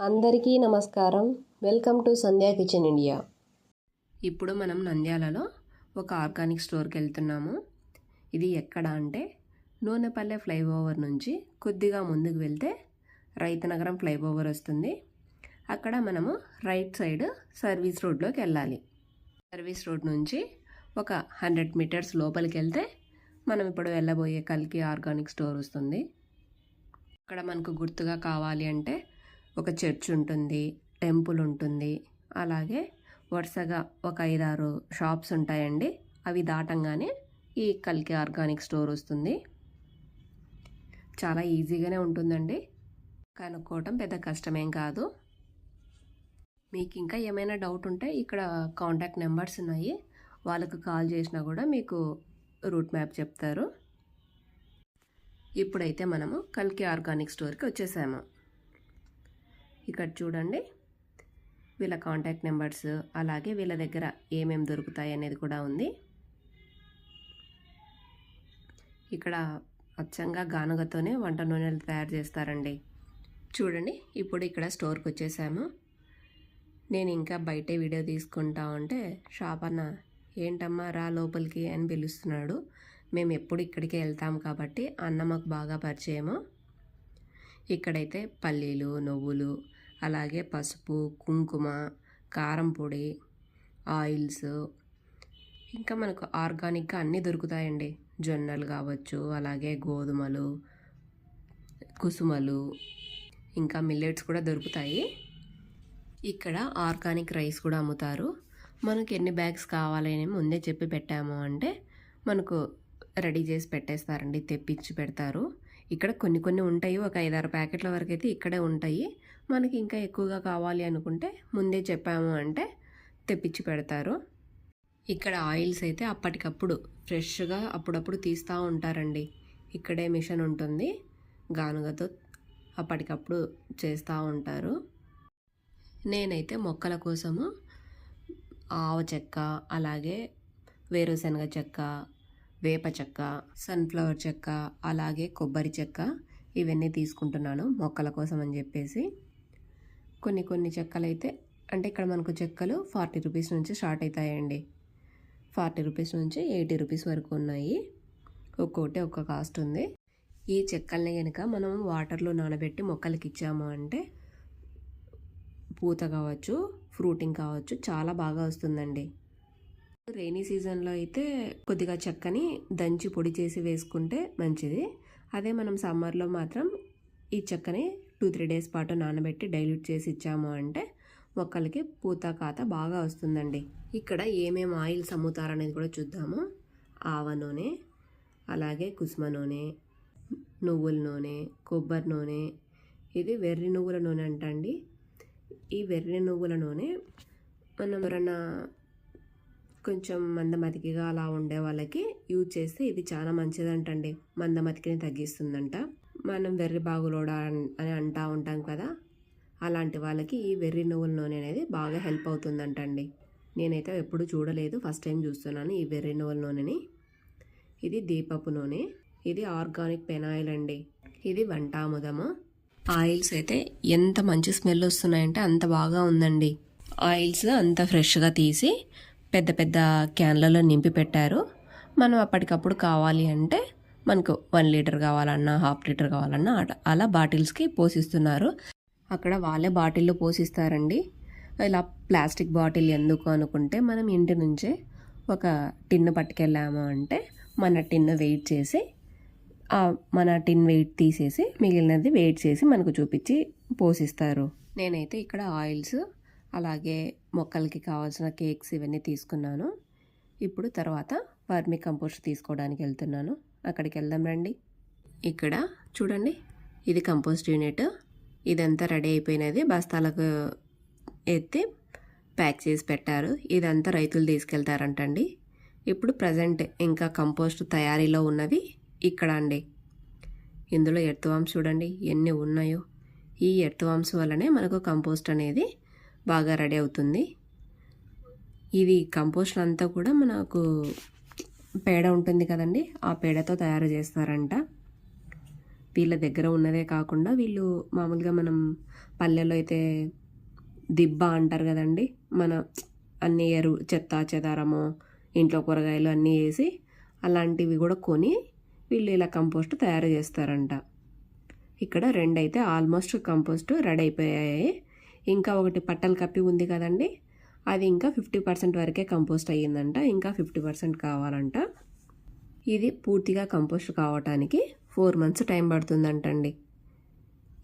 అందరికీ నమస్కారం. Welcome to Sandhya kitchen India. ఇప్పుడు మనం నంద్యాలలో ఒక ఆర్గానిక్ స్టోర్కి వెళ్తున్నాము. ఇది ఎక్కడ అంటే నూనెపల్లె ఫ్లైఓవర్ నుంచి కొద్దిగా ముందుకు వెళ్తే రైతనగరం ఫ్లైఓవర్ వస్తుంది. అక్కడ మనము రైట్ సైడ్ సర్వీస్ రోడ్లోకి వెళ్ళాలి. సర్వీస్ రోడ్ నుంచి ఒక హండ్రెడ్ మీటర్స్ లోపలికి వెళ్తే మనం ఇప్పుడు వెళ్ళబోయే కల్కి ఆర్గానిక్ స్టోర్ వస్తుంది. అక్కడ మనకు గుర్తుగా కావాలి అంటే ఒక చర్చ్ ఉంటుంది టెంపుల్ ఉంటుంది. అలాగే వరుసగా ఒక ఐదారు షాప్స్ ఉంటాయండి. అవి దాటంగానే ఈ కల్కి ఆర్గానిక్ స్టోర్ వస్తుంది. చాలా ఈజీగానే ఉంటుందండి. కనుక్కోవటం పెద్ద కష్టమేం కాదు. మీకు ఇంకా ఏమైనా డౌట్ ఉంటే ఇక్కడ కాంటాక్ట్ నెంబర్స్ ఉన్నాయి. వాళ్ళకు కాల్ చేసినా కూడా మీకు రూట్ మ్యాప్ చెప్తారు. ఇప్పుడైతే మనము కల్కి ఆర్గానిక్ స్టోర్కి వచ్చేసాము. ఇక్కడ చూడండి. వీళ్ళ కాంటాక్ట్ నెంబర్స్ అలాగే వీళ్ళ దగ్గర ఏమేమి దొరుకుతాయి అనేది కూడా ఉంది. ఇక్కడ అచ్చంగా గానుగతోనే వంట నూనెలు తయారు చేస్తారండి. చూడండి ఇప్పుడు ఇక్కడ స్టోర్కి వచ్చేసాము. నేను ఇంకా బయటే వీడియో తీసుకుంటా ఉంటే షాప్ అన్న ఏంటమ్మా రా లోపలికి అని పిలుస్తున్నాడు. మేము ఎప్పుడు ఇక్కడికే వెళ్తాం కాబట్టి అన్న మాకు బాగా పరిచయము. ఇక్కడైతే పల్లీలు నువ్వులు అలాగే పసుపు కుంకుమ కారం పొడి ఆయిల్స్. ఇంకా మనకు ఆర్గానిక్గా అన్నీ దొరుకుతాయండి. జొన్నలు కావచ్చు అలాగే గోధుమలు కుసుమలు ఇంకా మిల్లెట్స్ కూడా దొరుకుతాయి. ఇక్కడ ఆర్గానిక్ రైస్ కూడా అమ్ముతారు. మనకు ఎన్ని బ్యాగ్స్ కావాలని ముందే చెప్పి పెట్టాము అంటే మనకు రెడీ చేసి పెట్టేస్తారండి తెప్పించి పెడతారు. ఇక్కడ కొన్ని కొన్ని ఉంటాయి. ఒక ఐదారు ప్యాకెట్ల వరకు అయితే ఇక్కడే ఉంటాయి. మనకి ఇంకా ఎక్కువగా కావాలి అనుకుంటే ముందే చెప్పాము అంటే తెప్పించి పెడతారు. ఇక్కడ ఆయిల్స్ అయితే అప్పటికప్పుడు ఫ్రెష్గా అప్పుడప్పుడు తీస్తూ ఉంటారండి. ఇక్కడే మిషన్ ఉంటుంది. గానుగతో అప్పటికప్పుడు చేస్తూ ఉంటారు. నేనైతే మొక్కల కోసము ఆవ చెక్క అలాగే వేరుశనగ చెక్క వేప చెక్క సన్ఫ్లవర్ చెక్క అలాగే కొబ్బరి చెక్క ఇవన్నీ తీసుకుంటున్నాను మొక్కల కోసం అని చెప్పేసి. కొన్ని కొన్ని చెక్కలు అయితే అంటే ఇక్కడ మనకు చెక్కలు ఫార్టీ రూపీస్ నుంచి స్టార్ట్ అవుతాయండి ఫార్టీ రూపీస్ నుంచి ఎయిటీ రూపీస్ వరకు ఉన్నాయి. ఒక్కొక్కటి ఒక్క కాస్ట్ ఉంది. ఈ చెక్కల్ని కనుక మనం వాటర్లో నానబెట్టి మొక్కలకి ఇచ్చాము అంటే పూత కావచ్చు ఫ్రూటింగ్ కావచ్చు చాలా బాగా వస్తుందండి. రైనీ సీజన్లో అయితే కొద్దిగా చెక్కని దంచి పొడి చేసి వేసుకుంటే మంచిది. అదే మనం సమ్మర్లో మాత్రం ఈ చెక్కని టూ త్రీ డేస్ పాటు నానబెట్టి డైల్యూట్ చేసి ఇచ్చాము అంటే మొక్కలకి పూత కాత బాగా వస్తుందండి. ఇక్కడ ఏమేమి ఆయిల్స్ అమ్ముతారనేది కూడా చూద్దాము. ఆవ నూనె అలాగే కుసుమ నూనె నువ్వుల నూనె కొబ్బరి నూనె. ఇది వెర్రి నువ్వుల నూనె అంటండి. ఈ వెర్రి నువ్వుల నూనె మనం ఎవరన్నా కొంచెం మందమతికిగా అలా ఉండే వాళ్ళకి యూజ్ చేస్తే ఇది చాలా మంచిదంటండి. మందమతికిని తగ్గిస్తుందంట. మనం వెర్రి బాగులోడ అని అంటా ఉంటాం కదా అలాంటి వాళ్ళకి ఈ వెర్రి నువ్వుల నూనె అనేది బాగా హెల్ప్ అవుతుందంటండి. నేనైతే ఎప్పుడు చూడలేదు ఫస్ట్ టైం చూస్తున్నాను ఈ వెర్రి నువ్వుల నూనెని. ఇది దీపపు నూనె ఇది ఆర్గానిక్ పెనాయిల్ అండి. ఇది వంటాముదము ఆయిల్స్ అయితే ఎంత మంచి స్మెల్ వస్తున్నాయంటే అంత బాగా ఉందండి. ఆయిల్స్ అంత ఫ్రెష్గా తీసి పెద్ద పెద్ద క్యాన్లలో నింపి పెట్టారు. మనం అప్పటికప్పుడు కావాలి అంటే మనకు వన్ లీటర్ కావాలన్నా హాఫ్ లీటర్ కావాలన్నా అట- అలా బాటిల్స్కి పోసిస్తున్నారు. అక్కడ వాళ్ళే బాటిల్లో పోసిస్తారండి. ఇలా ప్లాస్టిక్ బాటిల్ ఎందుకు అనుకుంటే మనం ఇంటి నుంచే ఒక టిన్ను పట్టుకెళ్ళాము అంటే మన టిన్ను వెయిట్ చేసి మన టిన్ వెయిట్ తీసేసి మిగిలినది వెయిట్ చేసి మనకు చూపించి పోసిస్తారు. నేనైతే ఇక్కడ ఆయిల్స్ అలాగే మొక్కలకి కావాల్సిన కేక్స్ ఇవన్నీ తీసుకున్నాను. ఇప్పుడు తర్వాత వర్మి కంపోస్ట్ తీసుకోవడానికి వెళ్తున్నాను. అక్కడికి వెళ్దాం రండి. ఇక్కడ చూడండి ఇది కంపోస్ట్ యూనిట్. ఇదంతా రెడీ అయిపోయినది. బస్తాలకు ఎత్తి ప్యాక్ చేసి పెట్టారు. ఇదంతా రైతులు తీసుకెళ్తారంటండి. ఇప్పుడు ప్రజెంట్ ఇంకా కంపోస్ట్ తయారీలో ఉన్నవి ఇక్కడ అండి. ఇందులో ఎర్త్వామ్స్ చూడండి ఎన్ని ఉన్నాయో. ఈ ఎర్త్వామ్స్ వల్లనే మనకు కంపోస్ట్ అనేది బాగా రెడీ అవుతుంది. ఇది కంపోస్ట్ అంతా కూడా మనకు పేడ ఉంటుంది కదండి ఆ పేడతో తయారు చేస్తారంట. వీళ్ళ దగ్గర ఉన్నదే కాకుండా వీళ్ళు మామూలుగా మనం పల్లెల్లో అయితే దిబ్బ అంటారు కదండి మన అన్ని ఎరువు చెత్త చెదారము ఇంట్లో కూరగాయలు అన్నీ వేసి అలాంటివి కూడా కొని వీళ్ళు ఇలా కంపోస్ట్ తయారు చేస్తారంట. ఇక్కడ రెండైతే ఆల్మోస్ట్ కంపోస్ట్ రెడీ అయిపోయాయి. ఇంకా ఒకటి పట్టలు కప్పి ఉంది కదండి. అది ఇంకా ఫిఫ్టీ పర్సెంట్ వరకే కంపోస్ట్ అయ్యిందంట. ఇంకా ఫిఫ్టీ పర్సెంట్ కావాలంట. ఇది పూర్తిగా కంపోస్ట్ కావటానికి ఫోర్ మంత్స్ టైం పడుతుందంటండి.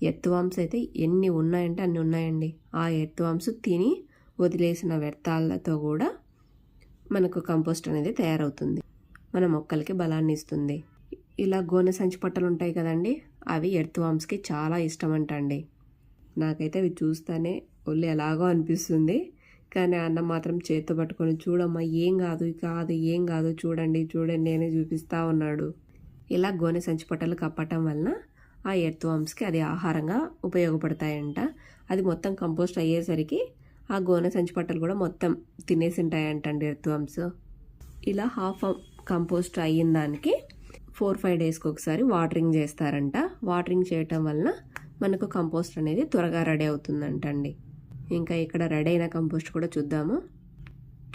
ఎత్తువాంస్ అయితే ఎన్ని ఉన్నాయంటే అన్ని ఉన్నాయండి. ఆ ఎత్తువాంస్ తిని వదిలేసిన వ్యర్థాలతో కూడా మనకు కంపోస్ట్ అనేది తయారవుతుంది. మన మొక్కలకి బలాన్ని ఇస్తుంది. ఇలా గోనె సంచి పట్టలు ఉంటాయి కదండి. అవి ఎర్త్వామ్స్కి చాలా ఇష్టం అంటండి నాకైతే అవి చూస్తానే ఒళ్ళు ఎలాగో అనిపిస్తుంది. కానీ అన్న మాత్రం చేత్తో పట్టుకొని చూడమ్మా ఏం కాదు కాదు ఏం కాదు చూడండి చూడండి అని చూపిస్తూ ఉన్నాడు. ఇలా గోనె సంచి పట్టలు కప్పటం వలన ఆ ఎర్త్ వామ్స్కి అది ఆహారంగా ఉపయోగపడతాయంట. అది మొత్తం కంపోస్ట్ అయ్యేసరికి ఆ గోనె సంచి పట్టలు కూడా మొత్తం తినేసి ఉంటాయంటండి ఎర్త్వామ్స్ ఇలా హాఫ్ కంపోస్ట్ అయిన దానికి ఫోర్ ఫైవ్ డేస్కి ఒకసారి వాటరింగ్ చేస్తారంట. వాటరింగ్ చేయటం వలన మనకు కంపోస్ట్ అనేది త్వరగా రెడీ అవుతుందంటండి. ఇంకా ఇక్కడ రెడీ అయిన కంపోస్ట్ కూడా చూద్దాము.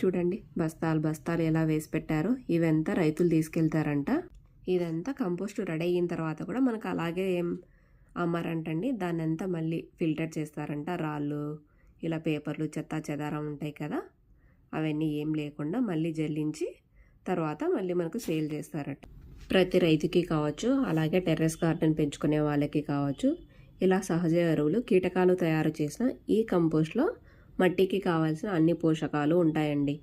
చూడండి బస్తాలు బస్తాలు ఎలా వేసి పెట్టారో ఇవంతా రైతులు తీసుకెళ్తారంట. ఇదంతా కంపోస్ట్ రెడీ అయిన తర్వాత కూడా మనకు అలాగే ఏం అమ్మారంటండి. దాన్ని అంతా మళ్ళీ ఫిల్టర్ చేస్తారంట. రాళ్ళు ఇలా పేపర్లు చెత్త చెదారం ఉంటాయి కదా అవన్నీ ఏం లేకుండా మళ్ళీ జల్లించి తర్వాత మళ్ళీ మనకు సేల్ చేస్తారట. ప్రతి రైతుకి కావచ్చు అలాగే టెర్రస్ గార్డెన్ పెంచుకునే వాళ్ళకి కావచ్చు ఇలా సహజ ఎరువులు కీటకాలు తయారు చేసిన ఈ కంపోస్ట్లో మట్టికి కావాల్సిన అన్ని పోషకాలు ఉంటాయండి.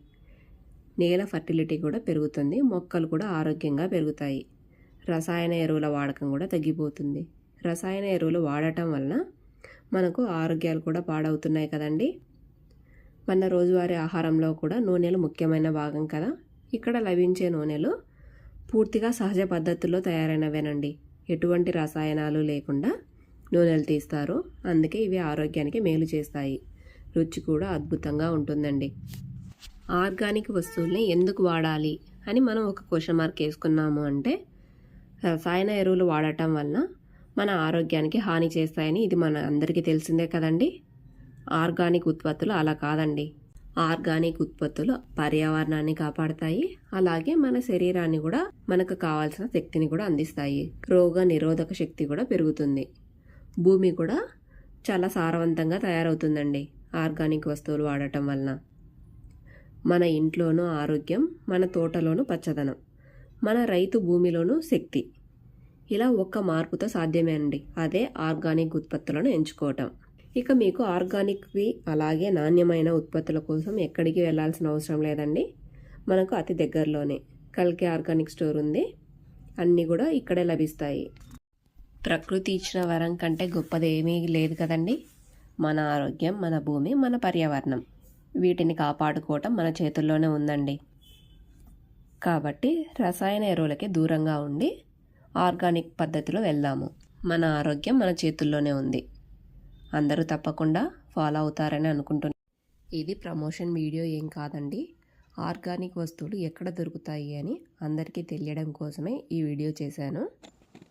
నేల ఫర్టిలిటీ కూడా పెరుగుతుంది మొక్కలు కూడా ఆరోగ్యంగా పెరుగుతాయి. రసాయన ఎరువుల వాడకం కూడా తగ్గిపోతుంది. రసాయన ఎరువులు వాడటం వలన మనకు ఆరోగ్యాలు కూడా పాడవుతున్నాయి కదండి. మన రోజువారీ ఆహారంలో కూడా నూనెలు ముఖ్యమైన భాగం కదా. ఇక్కడ లభించే నూనెలు పూర్తిగా సహజ పద్ధతుల్లో తయారైనవేనండి. ఎటువంటి రసాయనాలు లేకుండా నూనెలు తీస్తారు. అందుకే ఇవి ఆరోగ్యానికి మేలు చేస్తాయి. రుచి కూడా అద్భుతంగా ఉంటుందండి. ఆర్గానిక్ వస్తువుల్ని ఎందుకు వాడాలి అని మనం ఒక క్వశ్చన్ మార్క్ వేసుకున్నాము అంటే రసాయన ఎరువులు వాడటం వలన మన ఆరోగ్యానికి హాని చేస్తాయని ఇది మన అందరికీ తెలిసిందే కదండి. ఆర్గానిక్ ఉత్పత్తులు అలా కాదండి. ఆర్గానిక్ ఉత్పత్తులు పర్యావరణాన్ని కాపాడతాయి. అలాగే మన శరీరాన్ని కూడా మనకు కావాల్సిన శక్తిని కూడా అందిస్తాయి. రోగ నిరోధక శక్తి కూడా పెరుగుతుంది. భూమి కూడా చాలా సారవంతంగా తయారవుతుందండి. ఆర్గానిక్ వస్తువులు వాడటం వలన. మన ఇంట్లోనూ ఆరోగ్యం మన తోటలోనూ పచ్చదనం మన రైతు భూమిలోనూ శక్తి. ఇలా ఒక్క మార్పుతో సాధ్యమే అండి అదే ఆర్గానిక్ ఉత్పత్తులను ఎంచుకోవటం. ఇక మీకు ఆర్గానిక్వి అలాగే నాణ్యమైన ఉత్పత్తుల కోసం ఎక్కడికి వెళ్ళాల్సిన అవసరం లేదండి. మనకు అతి దగ్గరలోనే కల్కి ఆర్గానిక్ స్టోర్ ఉంది. అన్నీ కూడా ఇక్కడే లభిస్తాయి. ప్రకృతి ఇచ్చిన వరం కంటే గొప్పది ఏమీ లేదు కదండి. మన ఆరోగ్యం మన భూమి మన పర్యావరణం. వీటిని కాపాడుకోవటం మన చేతుల్లోనే ఉందండి. కాబట్టి రసాయన ఎరువులకి దూరంగా ఉండి ఆర్గానిక్ పద్ధతిలో వెళ్దాము. మన ఆరోగ్యం మన చేతుల్లోనే ఉంది. అందరూ తప్పకుండా ఫాలో అవుతారని అనుకుంటున్నాను ఇది ప్రమోషన్ వీడియో ఏం కాదండి. ఆర్గానిక్ వస్తువులు ఎక్కడ దొరుకుతాయి అని అందరికీ తెలియడం కోసమే ఈ వీడియో చేశాను.